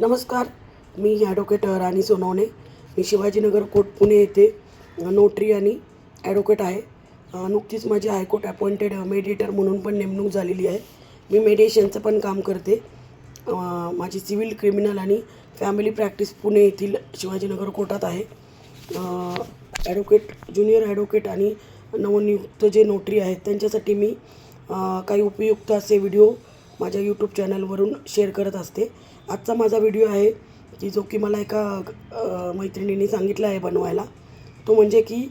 नमस्कार मी ॲडव्होकेट राणी सोनवणे. मी शिवाजीनगर कोर्ट पुणे येथे नोटरी आणि ॲडव्होकेट आहे. नुकतीच माझी हायकोर्ट अपॉइंटेड मेडिएटर म्हणून पण नेमणूक झालेली आहे. मी मेडिएशनचं पण काम करते. माझी सिव्हिल क्रिमिनल आणि फॅमिली प्रॅक्टिस पुणे येथील शिवाजीनगर कोर्टात आहे. ॲडव्होकेट ज्युनियर ॲडव्होकेट आणि नवनियुक्त जे नोटरी आहेत त्यांच्यासाठी मी काही उपयुक्त असे व्हिडिओ माझ्या यूट्यूब चॅनलवरून शेअर करत असते. आजचा माझा व्हिडिओ आहे की जो की मला एका मैत्रिणीने सांगितला आहे बनवायला. तो म्हणजे की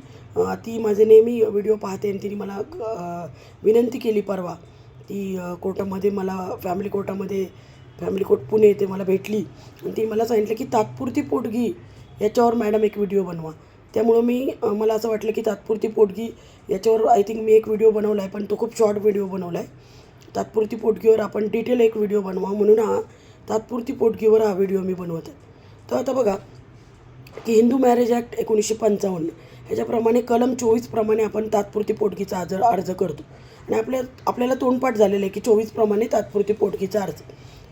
ती माझे नेहमी व्हिडिओ पाहते आणि तिने मला विनंती केली परवा ती कोर्टामध्ये मला फॅमिली कोर्टामध्ये फॅमिली कोर्ट पुणे येथे मला भेटली. आणि ती मला सांगितलं की तात्पुरती पोटगी याच्यावर मॅडम एक व्हिडिओ बनवा. त्यामुळं मी मला असं वाटलं की तात्पुरती पोटगी याच्यावर आय थिंक मी एक व्हिडिओ बनवला आहे पण तो खूप शॉर्ट व्हिडिओ बनवला आहे तात्पुरती पोटगीवर आपण डिटेल एक व्हिडिओ बनवा म्हणून हा तात्पुरती पोटगीवर हा व्हिडिओ मी बनवत आहे तर आता बघा की हिंदू मॅरेज ॲक्ट एकोणीसशे पंचावन्न ह्याच्याप्रमाणे कलम चोवीसप्रमाणे आपण तात्पुरती पोटगीचा अर्ज अर्ज करतो. आणि आपल्या आपल्याला तोंडपाठ झालेलं आहे की चोवीसप्रमाणे तात्पुरती पोटगीचा अर्ज.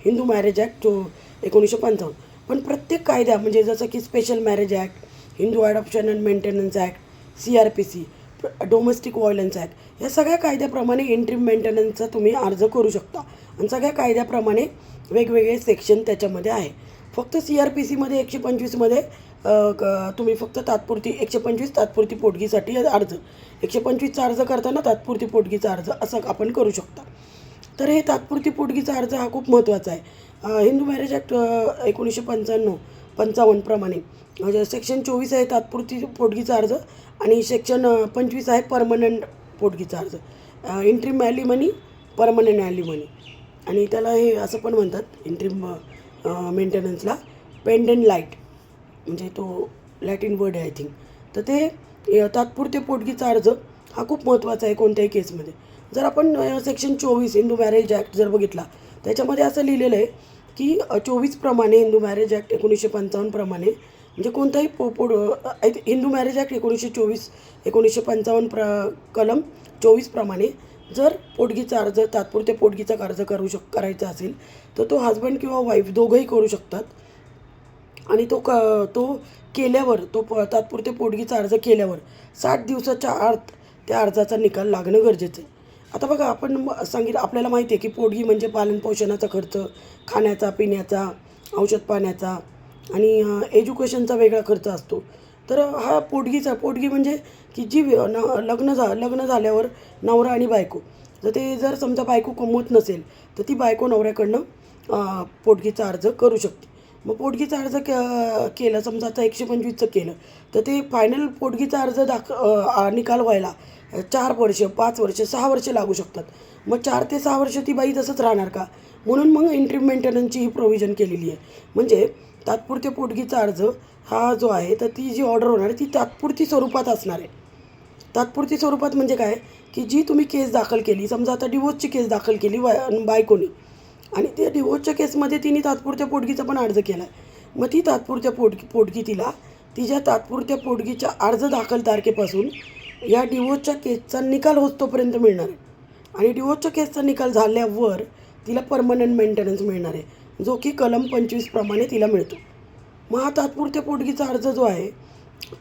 हिंदू मॅरेज ॲक्ट चो एकोणीसशे पंचावन्न. पण प्रत्येक कायद्या म्हणजे जसं की special marriage act Hindu adoption and maintenance act C R P C domestic violence act या सगळ्या कायद्याप्रमाणे इंट्रीम मेंटेनन्सचा तुम्ही अर्ज करू शकता. आणि सगळ्या कायद्याप्रमाणे वेगवेगळे सेक्शन त्याच्यामध्ये आहे. फक्त सी आर पी सीमध्ये एकशे पंचवीसमध्ये तुम्ही फक्त तात्पुरती एकशे पंचवीस तात्पुरती पोटगीसाठी अर्ज. एकशे पंचवीसचा अर्ज करताना तात्पुरती पोटगीचा अर्ज असं आपण करू शकता. तर हे तात्पुरती पोटगीचा अर्ज हा खूप महत्त्वाचा आहे. हिंदू मॅरेज ॲक्ट एकोणीसशे पंच्याण्णव पंचावन्नप्रमाणे म्हणजे सेक्शन चोवीस आहे तात्पुरती पोटगीचा अर्ज आणि सेक्शन पंचवीस आहे परमनंट पोटगीचा अर्ज. इंट्रीम ॲलिमनी परमनंट ॲलिमनी आणि त्याला हे असं पण म्हणतात इंट्रीम मेंटेनन्सला पेंडंट लाइट म्हणजे तो लॅटिन वर्ड आहे आय थिंक तर ते तात्पुरते पोटगीचा अर्ज हा खूप महत्त्वाचा आहे कोणत्याही केसमध्ये जर आपण सेक्शन चोवीस हिंदू मॅरेज ॲक्ट जर बघितला त्याच्यामध्ये असं लिहिलेलं आहे की चोवीसप्रमाणे हिंदू मॅरेज ॲक्ट एकोणीसशे पंचावन्नप्रमाणे म्हणजे कोणताही पो पोड आय हिंदू मॅरेज ॲक्ट एकोणीसशे चोवीस एकोणीसशे पंचावन्न प्र कलम चोवीसप्रमाणे जर पोटगीचा अर्ज तात्पुरत्या पोटगीचा अर्ज करू शक करायचा असेल तर तो हजबंड किंवा वाईफ दोघंही करू शकतात. आणि तो क तो केल्यावर तो प तात्पुरते पोटगीचा अर्ज केल्यावर साठ दिवसाच्या आत त्या अर्जाचा निकाल लागणं गरजेचं आहे. आता बघा आपण सांगितलं आपल्याला माहिती आहे की पोटगी म्हणजे पालनपोषणाचा खर्च खाण्याचा पिण्याचा औषध पाण्याचा आणि एज्युकेशनचा वेगळा खर्च असतो. तर हा पोटगीचा पोटगी म्हणजे की जी व्य- न लग्न झा लग्न झाल्यावर नवरा आणि बायको. तर ते जर समजा बायको कमवत नसेल तर ती बायको नवऱ्याकडनं पोटगीचा अर्ज करू शकते. मग पोटगीचा अर्ज के केलं समजा आता एकशे पंचवीसचं केलं तर ते फायनल पोटगीचा अर्ज दाख निकाल व्हायला चार वर्ष पाच वर्ष सहा वर्ष लागू शकतात. मग चार ते सहा वर्ष ती बाई तसंच राहणार का? म्हणून मग एंट्री मेंटेनन्सची ही प्रोव्हिजन केलेली आहे. म्हणजे तात्पुरते पोटगीचा अर्ज हा जो आहे तर ती जी ऑर्डर होणार आहे ती तात्पुरती स्वरूपात असणार आहे. तात्पुरती स्वरूपात म्हणजे काय? की जी तुम्ही केस दाखल केली समजा आता डिवोर्सची केस दाखल केली बाय बायकोनी. आणि त्या डिवोर्सच्या केसमध्ये तिने तात्पुरत्या पोटगीचा पण अर्ज केला आहे मग ती तात्पुरत्या पोटगी पोटगी तिला तिच्या तात्पुरत्या पोटगीच्या अर्ज दाखल तारखेपासून या डिवोर्सच्या केसचा निकाल होतोपर्यंत मिळणार आहे. आणि डिवोर्सच्या केसचा निकाल झाल्यावर तिला परमनंट मेंटेनन्स मिळणार आहे. जो की कलम पंचवीसप्रमाणे तिला मिळतो. मग हा तात्पुरत्या पोटगीचा अर्ज जो आहे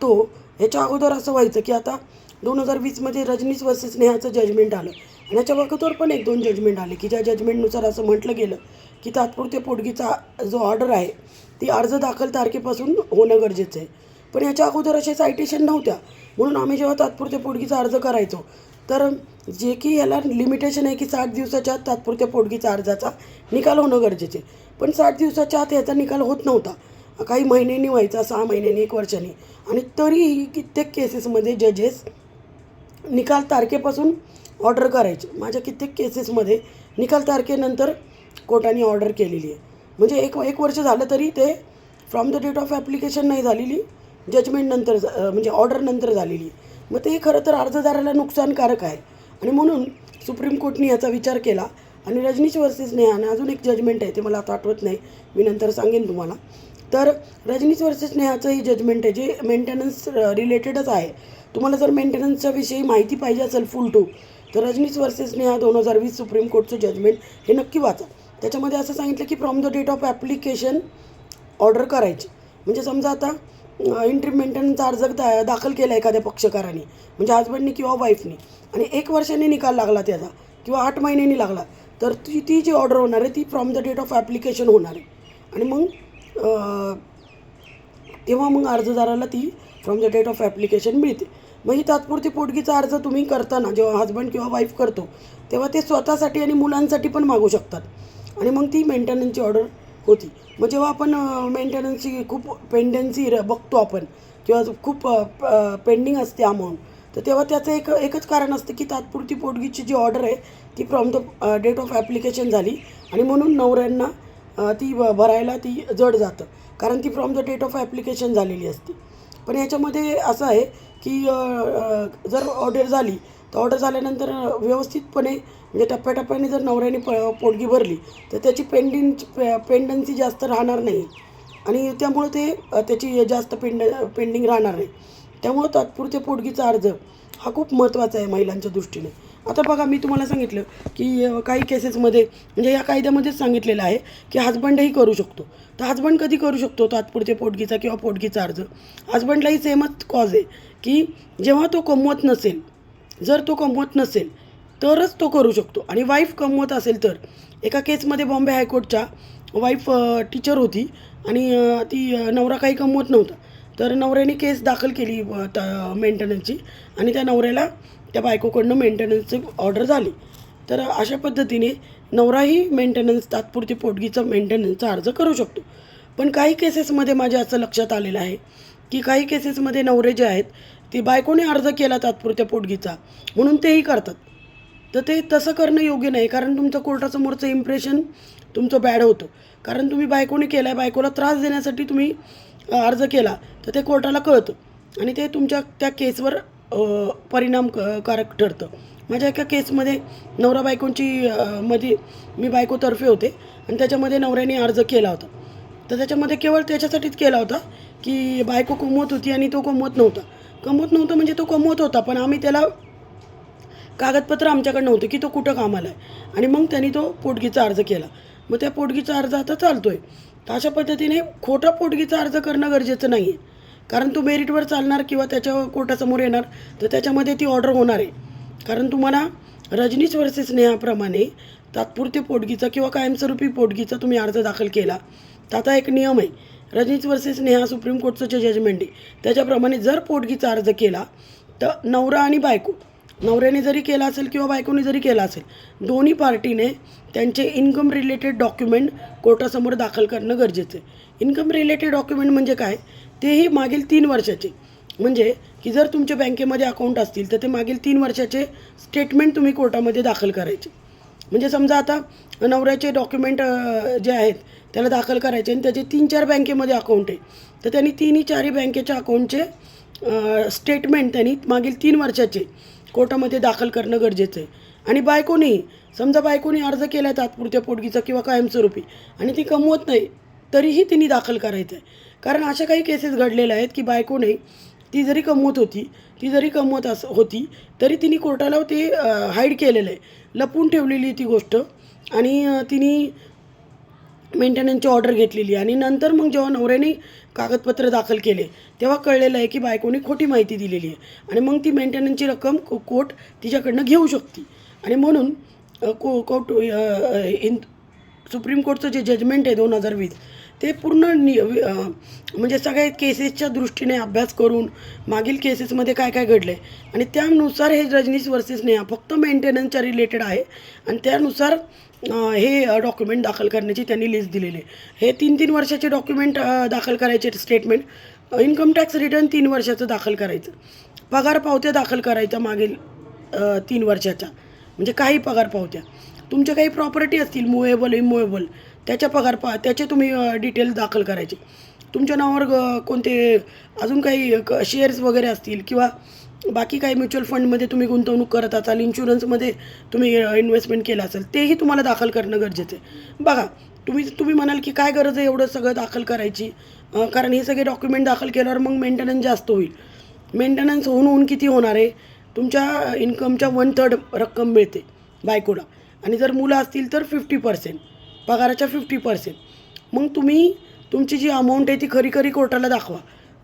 तो ह्याच्या अगोदर असं व्हायचं की आता दोन हजार वीसमध्ये रजनीस वर्सेस नेहाचं जजमेंट आलं. आणि याच्या अगोदर पण एक दोन जजमेंट आले की ज्या जजमेंटनुसार असं म्हटलं गेलं की तात्पुरत्या पोटगीचा जो ऑर्डर आहे ती अर्ज दाखल तारखेपासून होणं गरजेचं आहे. पण याच्या अगोदर असे सायटेशन नव्हत्या. म्हणून आम्ही जेव्हा तात्पुरत्या पोटगीचा अर्ज करायचो तर जे की याला लिमिटेशन आहे की साठ दिवसाच्या आत तात्पुरत्या पोटगीचा अर्जाचा निकाल होणं गरजेचे पण साठ दिवसाच्या आत याचा निकाल होत नव्हता. काही महिन्यांनी व्हायचा सहा महिन्यांनी एक वर्षांनी. आणि तरीही कित्येक केसेसमध्ये जजेस निकाल तारखेपासून ऑर्डर करायचे. माझ्या कित्येक केसेसमध्ये निकाल तारखेनंतर कोर्टाने ऑर्डर केलेली आहे. म्हणजे एक एक वर्ष झालं तरी ते from the date of application नाही झालेली जजमेंटनंतर झा- म्हणजे ऑर्डरनंतर झालेली. मग ते खरं तर अर्जदाराला नुकसानकारक आहे. आणि म्हणून सुप्रीम कोर्टने याचा विचार केला. आणि रजनीश वर्सेस नेहाने अजून एक जजमेंट आहे ते मला आता आठवत नाही. मी नंतर सांगेन तुम्हाला. तर रजनीस वर्सेस स्नेहाचं हे जजमेंट आहे जे मेंटेनन्स रिलेटेडच आहे. तुम्हाला जर मेंटेनन्सच्या विषयी माहिती पाहिजे असेल फुल टू तर रजनीस वर्सेस नेहा दोन हजार वीस सुप्रीम कोर्टचं जजमेंट हे नक्की वाचा. त्याच्यामध्ये असं सांगितलं की from the date of application order करायची. म्हणजे समजा आता इंट्री मेंटेनन्सचा अर्ज दा दाखल केला एखाद्या पक्षकाराने म्हणजे हजबंडने किंवा वाईफनी आणि एक वर्षाने निकाल लागला त्याचा किंवा आठ महिन्यांनी लागला तर ती ती जी ऑर्डर होणार आहे ती from the date of application होणार आहे. आणि मग तेव्हा मग अर्जदाराला ती from the date of application मिळते. मग ही तात्पुरती पोटगीचा अर्ज तुम्ही करताना जेव्हा हजबंड किंवा वाईफ करतो तेव्हा ते स्वतःसाठी आणि मुलांसाठी पण मागू शकतात. आणि मग ती मेंटेनन्सची ऑर्डर होती. मग जेव्हा आपण मेंटेनन्सची खूप पेंडन्सी र बघतो आपण किंवा खूप पेंडिंग असते अमाऊंट तर तेव्हा त्याचं एक एकच कारण असतं की तात्पुरती पोटगीची जी ऑर्डर आहे ती from the date of application झाली. आणि म्हणून नवऱ्यांना ती भरायला ती जड जातं. कारण ती from the date of application झालेली असते. पण याच्यामध्ये असं आहे की जर ऑर्डर झाली तर ऑर्डर झाल्यानंतर व्यवस्थितपणे म्हणजे टप्प्याटप्प्याने जर नवऱ्याने प पोटगी भरली तर त्याची पेंडिंग पे पेंडन्सी जास्त राहणार नाही. आणि त्यामुळं ते त्याची जास्त पेंड पेंडिंग राहणार नाही. त्यामुळं तात्पुरते पोटगीचा अर्ज हा खूप महत्त्वाचा आहे महिलांच्या दृष्टीने. आता बघा मी तुम्हाला सांगितलं की काही केसेसमध्ये म्हणजे या कायद्यामध्येच सांगितलेलं आहे की हजबंडही करू शकतो. तर हजबंड कधी करू शकतो? तात्पुरते पोटगीचा किंवा पोटगीचा अर्ज. हजबंडलाही सेमच कॉज आहे की जेव्हा तो कमवत नसेल जर तो कमवत नसेल तरच तो करू शकतो. आणि वाईफ कमवत असेल तर एका केसमध्ये बॉम्बे हायकोर्टच्या वाईफ टीचर होती आणि ती नवरा काही कमवत नव्हता. तर नवऱ्याने केस दाखल केली त- मेंटेनन्सची आणि त्या नवऱ्याला त्या बायकोकडनं मेंटेनन्सची ऑर्डर झाली. तर अशा पद्धतीने नवराही मेंटेनन्स तात्पुरती पोटगीचा मेंटेनन्सचा अर्ज करू शकतो. पण काही केसेसमध्ये माझ्या असं लक्षात आलेलं आहे की काही केसेसमध्ये नवरे जे आहेत ते बायकोने अर्ज केला तात्पुरत्या पोटगीचा. म्हणून तेही करतात. तर ते तसं करणं योग्य नाही. कारण तुमचं कोर्टासमोरचं इम्प्रेशन तुमचं बॅड होतं. कारण तुम्ही बायकोने केला आहे बायकोला त्रास देण्यासाठी तुम्ही अर्ज केला तर ते कोर्टाला कळतं. आणि ते तुमच्या त्या केसवर परिणाम क- कारक ठरतं. माझ्या एका केसमध्ये नवरा बायकोंची मध्ये मी बायकोतर्फे होते आणि त्याच्यामध्ये नवऱ्याने अर्ज केला होता. तर त्याच्यामध्ये केवळ त्याच्यासाठीच केला होता की बायको कमवत होती आणि तो कमवत नव्हता. कमवत नव्हता म्हणजे तो कमवत होता पण आम्ही त्याला कागदपत्र आमच्याकडे नव्हतं की तो कुठं कामाला आहे. आणि मग त्यांनी तो पोटगीचा अर्ज केला. मग त्या पोटगीचा अर्ज आता चालतो आहे तर अशा पद्धतीने खोटा पोटगीचा अर्ज करणं गरजेचं नाही आहे कारण तो मेरिटवर चालणार किंवा त्याच्या कोर्टासमोर येणार तर त्याच्यामध्ये ती ऑर्डर होणार आहे. कारण तुम्हाला रजनीश वर्सेस नेहाप्रमाणे तात्पुरते पोटगीचा किंवा कायमस्वरूपी पोटगीचा तुम्ही अर्ज दाखल केला. तर आता एक नियम आहे. रजनीश वर्सेस नेहा सुप्रीम कोर्टचं जे जजमेंट आहे त्याच्याप्रमाणे जर पोटगीचा अर्ज केला तर नवरा आणि बायको नवऱ्याने जरी केला असेल किंवा बायकोने जरी केला असेल दोन्ही पार्टीने त्यांचे इन्कम रिलेटेड डॉक्युमेंट कोर्टासमोर दाखल करणं गरजेचं आहे. इन्कम रिलेटेड डॉक्युमेंट म्हणजे काय? तेही मागील तीन वर्षाचे. म्हणजे की जर तुमच्या बँकेमध्ये अकाउंट असतील तर ते मागील तीन वर्षाचे स्टेटमेंट तुम्ही कोर्टामध्ये दाखल करायचे. म्हणजे समजा आता नवऱ्याचे डॉक्युमेंट जे आहेत त्याला दाखल करायचे आणि त्याचे तीन चार बँकेमध्ये अकाउंट आहे. तर त्यांनी तिन्ही चारही बँकेच्या अकाउंटचे स्टेटमेंट त्यांनी मागील तीन वर्षाचे कोर्टामध्ये दाखल करणं गरजेचं आहे. आणि बायकोनेही समजा बायकोने अर्ज केला आहे तात्पुरत्या पोटगीचा किंवा कायमस्वरूपी आणि ती कमवत नाही तरीही तिने दाखल करायचं आहे कारण अशा काही केसेस घडलेल्या आहेत की बायकोने ती जरी कमवत होती ती जरी कमवत अस होती तरी तिने कोर्टाला ते हाईड केलेलं आहे. लपून ठेवलेली ती गोष्ट आणि तिने मेंटेनन्सची ऑर्डर घेतलेली आणि नंतर मग जेव्हा नवऱ्याने कागदपत्र दाखल केले तेव्हा कळलेलं आहे की बायकोने खोटी माहिती दिलेली आहे. आणि मग ती मेंटेनन्सची रक्कम को कोर्ट तिच्याकडनं घेऊ शकते. आणि म्हणून को कोर्ट इन सुप्रीम कोर्टचं जे जजमेंट आहे दोन हजार वीस ते पूर्ण नि म्हणजे सगळ्या केसेसच्या दृष्टीने अभ्यास करून मागील केसेसमध्ये काय काय घडलं आहे आणि त्यानुसार हे रजनीश वर्सेस नेहा फक्त मेंटेनन्सच्या रिलेटेड आहे. आणि त्यानुसार हे डॉक्युमेंट दाखल करण्याची त्यांनी लिस्ट दिलेली आहे. हे तीन तीन वर्षाचे डॉक्युमेंट दाखल करायचे स्टेटमेंट इन्कम टॅक्स रिटर्न तीन वर्षाचं दाखल करायचं. पगार पावत्या दाखल करायच्या मागील तीन वर्षाच्या. म्हणजे काही पगार पावत्या तुमच्या काही प्रॉपर्टी असतील मुवेबल इमुवेबल त्याच्या पगार पा त्याचे तुम्ही डिटेल दाखल करायचे. तुमच्या नावावर ग- कोणते अजून काही क शेअर्स वगैरे असतील किंवा बाकी काही म्युच्युअल फंडमध्ये तुम्ही गुंतवणूक करत असाल इन्शुरन्समध्ये तुम्ही इन्व्हेस्टमेंट केलं असेल तेही तुम्हाला दाखल करणं गरजेचं आहे. बघा तुम्ही तुम्ही म्हणाल की काय गरज आहे एवढं सगळं दाखल करायची? कारण हे सगळे डॉक्युमेंट दाखल केल्यावर मग मेंटेनन्स जास्त होईल. मेंटेनन्स होऊन होऊन किती होणार आहे? तुमच्या इन्कमच्या वन थर्ड रक्कम मिळते बायकोला. आणि जर मुलं असतील तर फिफ्टी पर्सेंट पगाराच्या फिफ्टी पर्सेंट मग तुम्ही तुमची जी अमाऊंट आहे ती खरी खरी कोर्टाला दाखवा.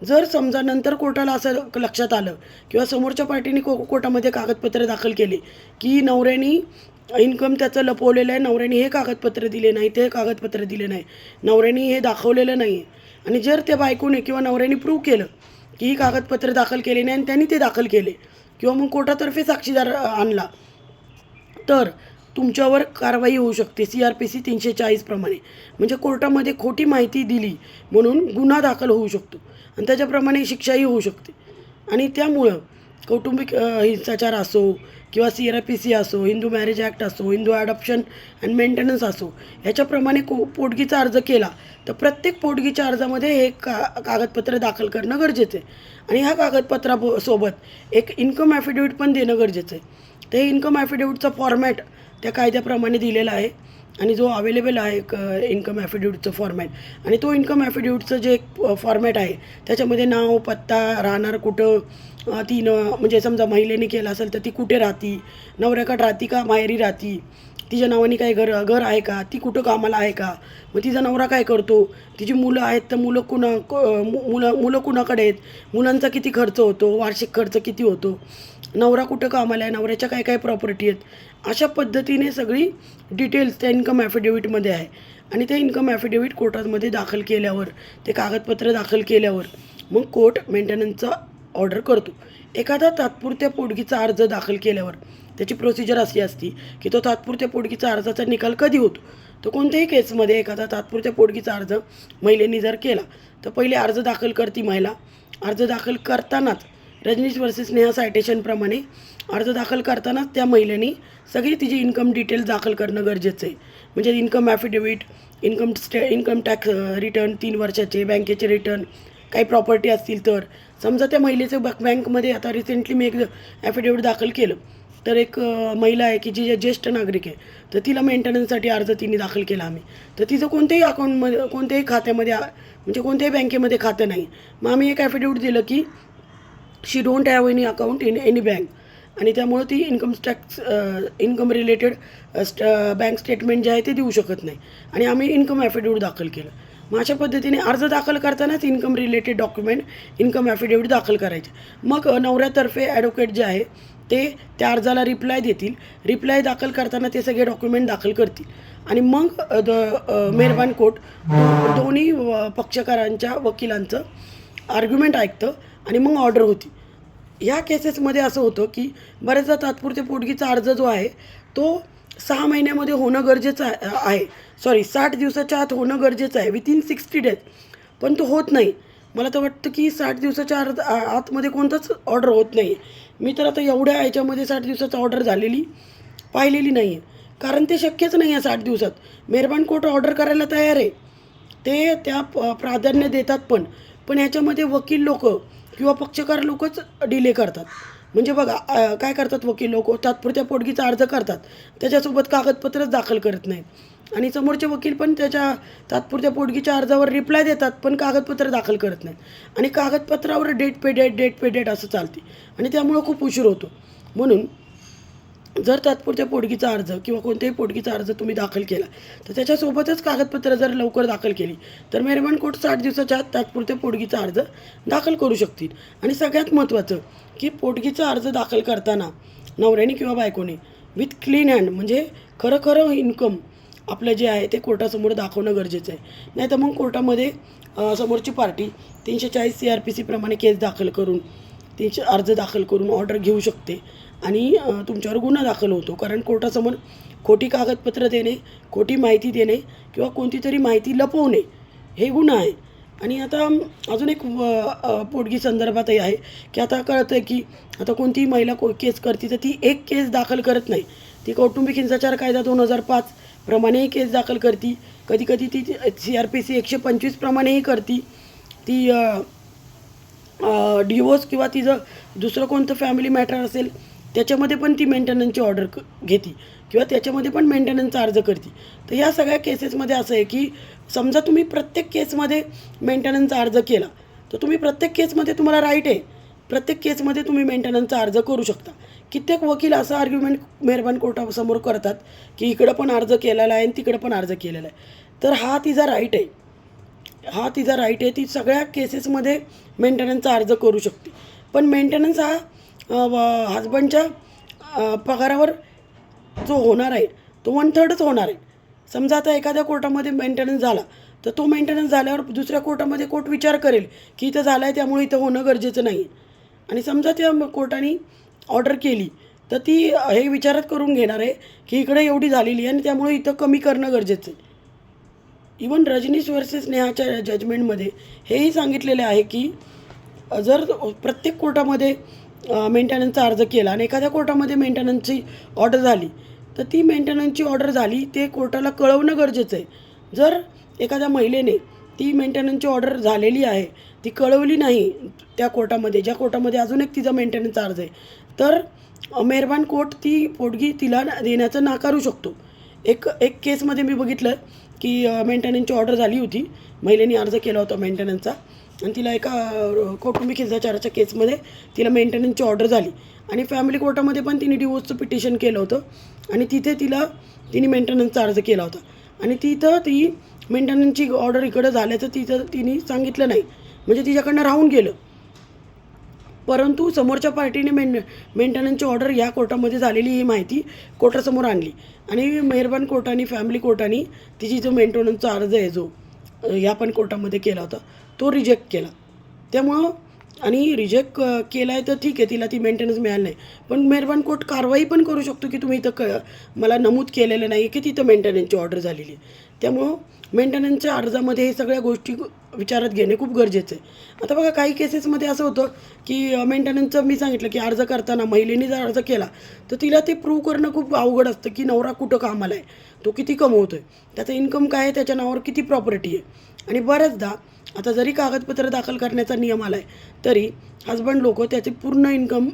जर समजा नंतर कोर्टाला असं लक्षात आलं किंवा समोरच्या पार्टीने को कोर्टामध्ये कागदपत्र दाखल केले की नवऱ्यानी इन्कम त्याचं लपवलेलं आहे नवऱ्याने हे कागदपत्र दिले नाही ते कागदपत्र दिले नाही नवऱ्याने हे दाखवलेलं नाही आणि जर त्या बायकोने किंवा नवऱ्याने प्रूव्ह केलं की ही कागदपत्र दाखल केले नाही आणि त्यांनी ते दाखल केले किंवा मग कोर्टातर्फे साक्षीदार आणला. तर तुमच्यावर कारवाई होऊ शकते सी आर पी सी तीनशे चाळीसप्रमाणे म्हणजे कोर्टामध्ये खोटी माहिती दिली म्हणून गुन्हा दाखल होऊ शकतो. आणि त्याच्याप्रमाणे शिक्षाही होऊ शकते. आणि त्यामुळं कौटुंबिक हिंसाचार असो किंवा सी आर पी सी असो हिंदू मॅरेज ॲक्ट असो हिंदू ॲडॉप्शन अँड मेंटेनन्स असो ह्याच्याप्रमाणे को पोटगीचा अर्ज केला तर प्रत्येक पोटगीच्या अर्जामध्ये हे का कागदपत्र दाखल करणं गरजेचं आहे. आणि ह्या कागदपत्रा सोबत एक इन्कम ॲफिडेविट पण देणं गरजेचं आहे. ते इन्कम ॲफिडेविटचा फॉर्मॅट त्या कायद्याप्रमाणे दिलेला आहे. आणि जो अवेलेबल आहे एक इन्कम ॲफिडेविटचं फॉर्मॅट आणि तो इन्कम ॲफिडेविटचं जे एक फॉर्मॅट आहे त्याच्यामध्ये नाव पत्ता राहणार कुठं ती न म्हणजे समजा महिलेने केलं असेल तर ती कुठे राहती? नवऱ्याकडे राहती का? माहेरी राहती? तिच्या नावाने काही घर घर आहे का? ती कुठं कामाला आहे का? मग तिचा नवरा काय करतो? तिची मुलं आहेत तर मुलं कुणा क- मु- मुलं मुलं कुणाकडे आहेत? मुलांचा किती खर्च होतो? वार्षिक खर्च किती होतो? नवरा कुठं कामाला आहे? नवऱ्याच्या काय काय प्रॉपर्टी आहेत? अशा पद्धतीने सगळी डिटेल्स त्या इन्कम ॲफिडेविटमध्ये आहे. आणि ते इन्कम ॲफिडेविट कोर्टामध्ये दाखल केल्यावर ते कागदपत्र दाखल केल्यावर मग कोर्ट मेंटेनन्सचा ऑर्डर करतो. एखादा तात्पुरत्या पोटगीचा अर्ज दाखल केल्यावर त्याची प्रोसिजर अशी असती की तो तात्पुरत्या पोटगीचा अर्जाचा निकाल कधी होतो? तर कोणत्याही केसमध्ये एखादा तात्पुरत्या पोटगीचा अर्ज महिलेने जर केला तर पहिले अर्ज दाखल करती महिला. अर्ज दाखल करतानाच रजनीश वर्सेस नेहा सायटेशनप्रमाणे अर्ज दाखल करतानाच त्या महिलेने सगळी तिची इन्कम डिटेल्स दाखल करणं गरजेचं आहे. म्हणजे income affidavit income stay income tax return तीन वर्षाचे बँकेचे रिटर्न काही प्रॉपर्टी असतील तर. समजा त्या महिलेचं ब बँकमध्ये आता रिसेंटली मी एक ॲफिडेविट दाखल केलं. तर एक महिला आहे की जी ज्येष्ठ नागरिक आहे. तर तिला मेंटेनन्ससाठी अर्ज तिने दाखल केला आम्ही. तर तिचं कोणत्याही अकाउंटमध्ये कोणत्याही खात्यामध्ये म्हणजे कोणत्याही बँकेमध्ये खातं नाही. मग आम्ही एक ॲफिडेविट दिलं की she don't have any account in any bank आणि त्यामुळं ती इन्कम टॅक्स इन्कम रिलेटेड स्ट बँक स्टेटमेंट जे आहे ते देऊ शकत नाही. आणि आम्ही इन्कम ॲफिडेविट दाखल केलं. मग अशा पद्धतीने अर्ज दाखल करतानाच income related document income affidavit दाखल करायचे. मग नवऱ्यातर्फे ॲडव्होकेट जे आहे ते त्या अर्जाला रिप्लाय देतील. रिप्लाय दाखल करताना ते सगळे डॉक्युमेंट दाखल करतील. आणि मग द मेहरबान कोर्ट दोन्ही पक्षकारांच्या वकिलांचं आर्ग्युमेंट ऐकतं आणि मग ऑर्डर होती. ह्या केसेसमध्ये असं होतं की बऱ्याचदा तात्पुरते पोटगीचा अर्ज जो आहे तो सहा महिन्यामध्ये होणं गरजेचं आहे- आहे. सॉरी साठ दिवसाच्या आत होणं गरजेचं आहे. विथिन सिक्स्टी डेज पण तो होत नाही. मला तर वाटतं की साठ दिवसाच्या आत आ- आतमध्ये कोणताच ऑर्डर होत नाही. मी तर आता एवढ्या ह्याच्यामध्ये साठ दिवसाचा ऑर्डर झालेली पाहिलेली नाही आहे कारण ते शक्यच नाही आहे साठ दिवसात. मेहरबान कोर्ट ऑर्डर करायला तयार आहे. ते त्या प- प्राधान्य देतात पण. पण ह्याच्यामध्ये वकील लोक किंवा पक्षकार लोकच डिले करतात. म्हणजे बघा काय करतात वकील लोक? तात्पुरत्या पोटगीचा अर्ज करतात. त्याच्यासोबत कागदपत्रच दाखल करत नाहीत. आणि समोरचे वकील पण त्याच्या तात्पुरत्या पोटगीच्या अर्जावर रिप्लाय देतात पण कागदपत्र दाखल करत नाहीत. आणि कागदपत्रावर डेट पे डेट डेट पे डेट असं चालते. आणि त्यामुळं खूप उशीर होतो. म्हणून जर तात्पुरत्या पोटगीचा अर्ज किंवा कोणत्याही पोटगीचा अर्ज तुम्ही दाखल केला तर त्याच्यासोबतच कागदपत्र जर लवकर दाखल केली तर मेहरबान कोर्ट साठ दिवसाच्या आत तात्पुरत्या पोटगीचा अर्ज दाखल करू शकतील. आणि सगळ्यात महत्त्वाचं की पोटगीचा अर्ज दाखल करताना नवऱ्याने किंवा बायकोने विथ क्लीन हँड म्हणजे खरं खरं इन्कम आपलं जे आहे ते कोर्टासमोर दाखवणं गरजेचं आहे. नाही तर मग कोर्टामध्ये समोरची पार्टी तीनशे चाळीस सी आर पी सीप्रमाणे केस दाखल करून तीनशे अर्ज दाखल करून ऑर्डर घेऊ शकते. आणि तुमच्यावर गुन्हा दाखल होतो. कारण कोर्टासमोर खोटी कागदपत्र देणे खोटी माहिती देणे किंवा कोणती तरी माहिती लपवणे हे गुन्हा आहे. आणि आता अजून एक पोटगी संदर्भातही आहे की आता कळतं आहे की आता कोणतीही महिला को केस करते तर ती एक केस दाखल करत नाही. ती कौटुंबिक हिंसाचार कायदा दोन हजार पाच प्रमाणेही केस दाखल करते. कधी कधी ती सी आर पी सी एकशे पंचवीस प्रमाणेही करते. ती डिवोर्स किंवा तिचं दुसरं कोणतं फॅमिली मॅटर असेल त्याच्यामध्ये पण ती मेंटेनन्सची ऑर्डर क घेते. किंवा त्याच्यामध्ये पण मेंटेनन्सचा अर्ज करते. तर या सगळ्या केसेसमध्ये असं आहे की समजा तुम्ही प्रत्येक केसमध्ये मेंटेनन्सचा अर्ज केला तर तुम्ही प्रत्येक केसमध्ये तुम्हाला राईट आहे. प्रत्येक केसमध्ये तुम्ही मेंटेनन्सचा अर्ज करू शकता. कित्येक वकील असं आर्ग्युमेंट मेहरबान कोर्टासमोर करतात की इकडं पण अर्ज केलेला आहे आणि तिकडं पण अर्ज केलेला आहे. तर हा तिचा राईट आहे. हा तिचा राईट आहे. ती सगळ्या केसेसमध्ये मेंटेनन्सचा अर्ज करू शकते. पण मेंटेनन्स हा हजबंडच्या पगारावर जो होणार आहे तो वन थर्डच होणार आहे. समजा आता एखाद्या कोर्टामध्ये मेंटेनन्स झाला तर तो मेंटेनन्स झाल्यावर दुसऱ्या कोर्टामध्ये कोर्ट विचार करेल की इथं झाला आहे त्यामुळे इथं होणं गरजेचं नाही. आणि समजा त्या कोर्टाने ऑर्डर केली तर ती हे विचारात करून घेणार आहे की इकडे एवढी झालेली आहे आणि त्यामुळे इथं कमी करणं गरजेचं आहे. इवन रजनीश वर्सेस नेहाच्या जजमेंटमध्ये हेही सांगितलेले आहे की जर प्रत्येक कोर्टामध्ये मेंटेनन्सचा अर्ज केला आणि एखाद्या कोर्टामध्ये मेंटेनन्सची ऑर्डर झाली तर ती मेंटेनन्सची ऑर्डर झाली ते कोर्टाला कळवणं गरजेचं आहे. जर एखाद्या महिलेने ती मेंटेनन्सची ऑर्डर झालेली आहे ती कळवली नाही त्या कोर्टामध्ये ज्या कोर्टामध्ये अजून एक तिचा मेंटेनन्सचा अर्ज आहे तर मेहरबान कोर्ट ती पोटगी तिला देण्याचं नाकारू शकतो. एक एक केसमध्ये मी बघितलं की मेंटेनन्सची ऑर्डर झाली होती. महिलेने अर्ज केला होता मेंटेनन्सचा आणि तिला एका कौटुंबिक हिंसाचाराच्या केसमध्ये तिला मेंटेनन्सची ऑर्डर झाली. आणि फॅमिली कोर्टामध्ये पण तिने डिवोर्सचं पिटिशन केलं होतं. आणि तिथे तिला तिने मेंटेनन्सचा अर्ज केला होता. आणि तिथं ती मेंटेनन्सची ऑर्डर इकडं झाल्याचं तिथं तिने सांगितलं नाही. म्हणजे तिच्याकडनं राहून गेलं. परंतु समोरच्या पार्टीने मेन मेंटेनन्सची ऑर्डर या कोर्टामध्ये झालेली ही माहिती कोर्टासमोर आणली. आणि मेहरबान कोर्टाने फॅमिली कोर्टाने तिची जो मेंटेनन्सचा अर्ज आहे जो या पण कोर्टामध्ये केला होता तो रिजेक्ट केला. त्यामुळं आणि रिजेक्ट केला आहे तर ठीक आहे तिला ती मेंटेनन्स मिळाली नाही. पण मेहरबान कोर्ट कारवाई पण करू शकतो की तुम्ही इथं क मला नमूद केलेलं नाही की तिथं मेंटेनन्सची ऑर्डर झालेली आहे. त्यामुळं मेंटेनन्सच्या अर्जामध्ये हे सगळ्या गोष्टी विचारात घेणे खूप गरजेचं आहे. आता बघा काही केसेसमध्ये असं होतं की मेंटेनन्सचं मी सांगितलं की अर्ज करताना महिलेने जर अर्ज केला तर तिला ते प्रूव्ह करणं खूप अवघड असतं की नवरा कुठं कामाला आहे तो किती कमवतो आहे त्याचं इन्कम काय आहे त्याच्या नावावर किती प्रॉपर्टी आहे. आणि बऱ्याचदा आता जरी कागदपत्र दाखल करण्याचा नियम आला आहे तरी हजबंड लोक त्याचे पूर्ण इन्कम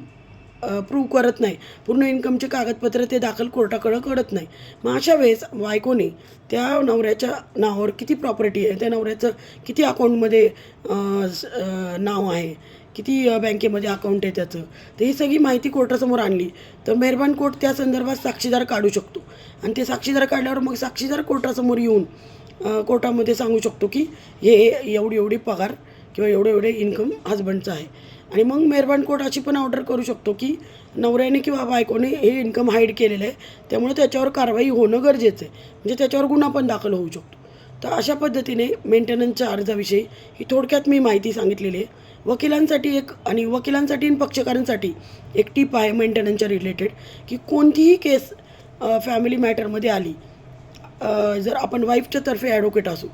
प्रूव्ह करत नाही. पूर्ण इन्कमचे कागदपत्र ते दाखल कोर्टाकडं करत नाही. मग अशा वेळेस बायकोने त्या नवऱ्याच्या नावावर किती प्रॉपर्टी आहे? त्या नवऱ्याचं किती अकाउंटमध्ये नाव आहे? किती बँकेमध्ये अकाउंट आहे त्याचं? तर ही सगळी माहिती कोर्टासमोर आणली तर मेहरबान कोर्ट त्या संदर्भात साक्षीदार काढू शकतो. आणि ते साक्षीदार काढल्यावर मग साक्षीदार कोर्टासमोर येऊन कोर्टामध्ये सांगू शकतो की हे एवढी एवढी पगार किंवा एवढे एवढे इन्कम हजबंडचं आहे. आणि मग मेहरबान कोर्ट अशी पण ऑर्डर करू शकतो की नवऱ्याने किंवा बायकोने हे इन्कम हाईड केलेलं आहे. त्यामुळे त्याच्यावर कारवाई होणं गरजेचं आहे. म्हणजे त्याच्यावर गुन्हा पण दाखल होऊ शकतो. तर अशा पद्धतीने मेंटेनन्सच्या अर्जाविषयी ही थोडक्यात मी माहिती सांगितलेली आहे. वकिलांसाठी एक आणि वकिलांसाठी आणि पक्षकारांसाठी एक टीप आहे मेंटेनन्सच्या रिलेटेड की कोणतीही केस फॅमिली मॅटरमध्ये आली जर आपण वाईफच्या तर्फे ॲडव्होकेट असू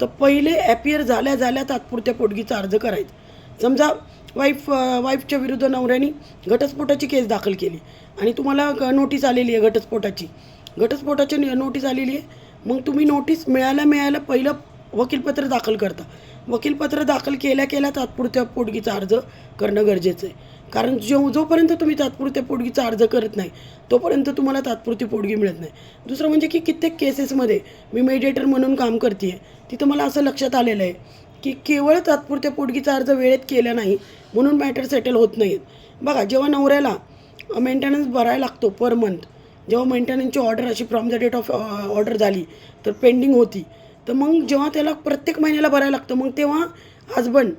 तर पहिले ॲपियर झाल्या झाल्या तात्पुरत्या पोटगीचा अर्ज करायचा. समजा वाईफ वाईफच्या विरुद्ध नवऱ्याने घटस्फोटाची केस दाखल केली आणि तुम्हाला नोटीस आलेली आहे घटस्फोटाची. घटस्फोटाची नोटीस आलेली आहे. मग तुम्ही नोटीस मिळायला मिळायला पहिलं वकीलपत्र दाखल करता. वकीलपत्र दाखल केल्या केल्या तात्पुरत्या पोटगीचा अर्ज करणं गरजेचं आहे. कारण जो जोपर्यंत तुम्ही तात्पुरत्या पोटगीचा अर्ज करत नाही तोपर्यंत तुम्हाला तात्पुरती पोटगी मिळत नाही. दुसरं म्हणजे की कित्येक केसेसमध्ये मी मेडिएटर म्हणून काम करते तिथं मला असं लक्षात आलेलं आहे की केवळ तात्पुरत्या पोटगीचा अर्ज वेळेत केला नाही म्हणून मॅटर सेटल होत नाहीत बघा जेव्हा नवऱ्याला मेंटेनन्स भरायला लागतो पर मंथ जेव्हा मेंटेनन्सची ऑर्डर अशी from the date of order झाली तर पेंडिंग होती. तर मग जेव्हा त्याला प्रत्येक महिन्याला भरायला लागतं मग तेव्हा हजबंड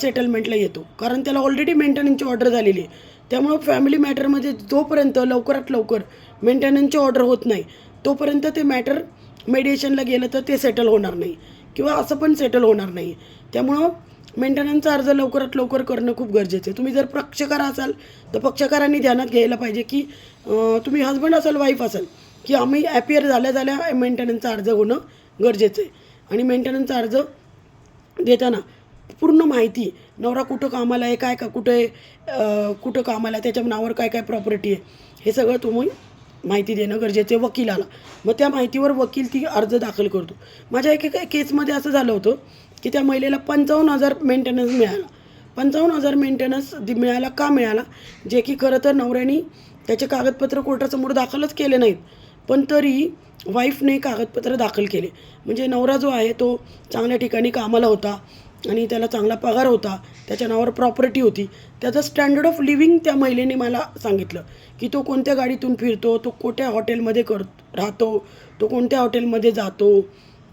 सेटलमेंटला येतो. कारण त्याला ऑलरेडी मेंटेनन्सची ऑर्डर झालेली आहे. त्यामुळं फॅमिली मॅटरमध्ये जोपर्यंत लवकरात लवकर मेंटेनन्सची ऑर्डर होत नाही तोपर्यंत ते मॅटर मेडिएशनला गेलं तर ते सेटल होणार नाही. किंवा असं पण सेटल होणार नाही. त्यामुळं मेंटेनन्सचा अर्ज लवकरात लवकर करणं खूप गरजेचं आहे. तुम्ही जर पक्षकार असाल तर पक्षकारांनी ध्यानात घ्यायला पाहिजे की तुम्ही हजबंड असाल वाईफ असाल की आम्ही ॲपियर झाल्या झाल्या मेंटेनन्सचा अर्ज होणं गरजेचं आहे. आणि मेंटेनन्सचा अर्ज देताना पूर्ण माहिती नवरा कुठं कामाला आहे काय का कुठं आहे कुठं कामाला आहे त्याच्या नावावर काय काय प्रॉपर्टी आहे हे सगळं तुम्ही माहिती देणं गरजेचं आहे वकिलाला. मग त्या माहितीवर वकील ती अर्ज दाखल करतो. माझ्या एका केसमध्ये असं झालं होतं की त्या महिलेला पंचावन्न हजार मेंटेनन्स मिळाला. पंचावन्न हजार मेंटेनन्स मिळाला का मिळाला? जे की खरं तर नवऱ्याने त्याचे कागदपत्र कोर्टासमोर दाखलच केले नाहीत. पण तरी वाईफने कागदपत्र दाखल केले. म्हणजे नवरा जो आहे तो चांगल्या ठिकाणी कामाला होता आणि त्याला चांगला पगार होता. त्याच्या नावावर प्रॉपर्टी होती. त्याचं स्टँडर्ड ऑफ लिव्हिंग त्या महिलेने मला सांगितलं की तो कोणत्या गाडीतून फिरतो तो कोणत्या हॉटेलमध्ये कर राहतो तो कोणत्या हॉटेलमध्ये जातो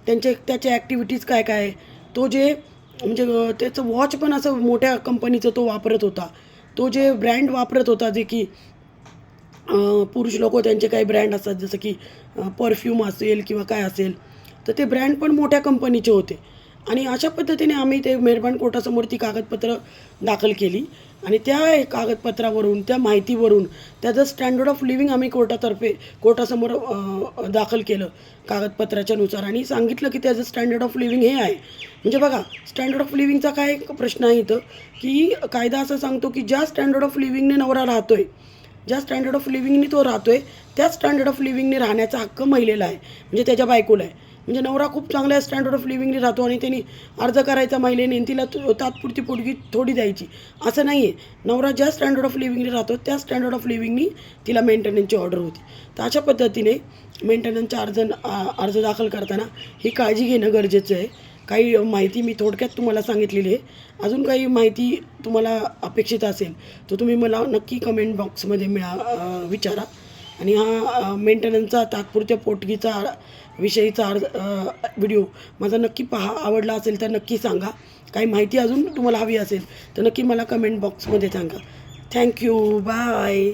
त्यांचे त्याच्या ॲक्टिव्हिटीज काय काय? आहे तो जे म्हणजे त्याचं वॉच पण असं मोठ्या कंपनीचं तो वापरत होता. तो जे ब्रँड वापरत होता जे की पुरुष लोक त्यांचे काही ब्रँड असतात जसं की परफ्यूम असेल किंवा काय असेल तर ते ब्रँड पण मोठ्या कंपनीचे होते. आणि अशा पद्धतीने आम्ही ते मेहरबान कोर्टासमोर ती कागदपत्र दाखल केली. आणि त्या कागदपत्रावरून त्या माहितीवरून त्याचं स्टँडर्ड ऑफ लिव्हिंग आम्ही कोर्टातर्फे कोर्टासमोर दाखल केलं कागदपत्राच्या नुसार. आणि सांगितलं की त्याचं स्टँडर्ड ऑफ लिव्हिंग हे आहे. म्हणजे बघा स्टँडर्ड ऑफ लिव्हिंगचा काय प्रश्न आहे इथं की कायदा असं सांगतो की ज्या स्टँडर्ड ऑफ लिव्हिंगने नवरा राहतोय ज्या स्टँडर्ड ऑफ लिव्हिंगनी तो राहतोय त्या स्टँडर्ड ऑफ लिव्हिंगनी राहण्याचा हक्क महिलेला आहे म्हणजे त्याच्या बायकोला आहे. म्हणजे नवरा खूप चांगल्या स्टँडर्ड ऑफ लिव्हिंगनी राहतो आणि त्यांनी अर्ज करायचा महिलेने आणि तिला तात्पुरती पोटगी थोडी द्यायची. असं नाही आहे नवरा ज्या स्टँडर्ड ऑफ लिव्हिंगनी राहतो त्या स्टँडर्ड ऑफ लिव्हिंगनी तिला मेंटेनन्सची ऑर्डर होती. तर अशा पद्धतीने मेंटेनन्सचा अर्ज आ- अर्ज दाखल करताना ही काळजी घेणं गरजेचं आहे. काही माहिती मी थोडक्यात तुम्हाला सांगितलेली आहे. अजून काही माहिती तुम्हाला अपेक्षित असेल तर तुम्ही मला नक्की कमेंट बॉक्समध्ये मिळा विचारा. आणि हा मेंटेनन्सचा तात्पुरत्या पोटगीचा विषयीचा अर्ज व्हिडिओ माझा नक्की पहा आवडला असेल तर नक्की सांगा. काही माहिती अजून तुम्हाला हवी असेल तर नक्की मला कमेंट बॉक्समध्ये सांगा. Thank you bye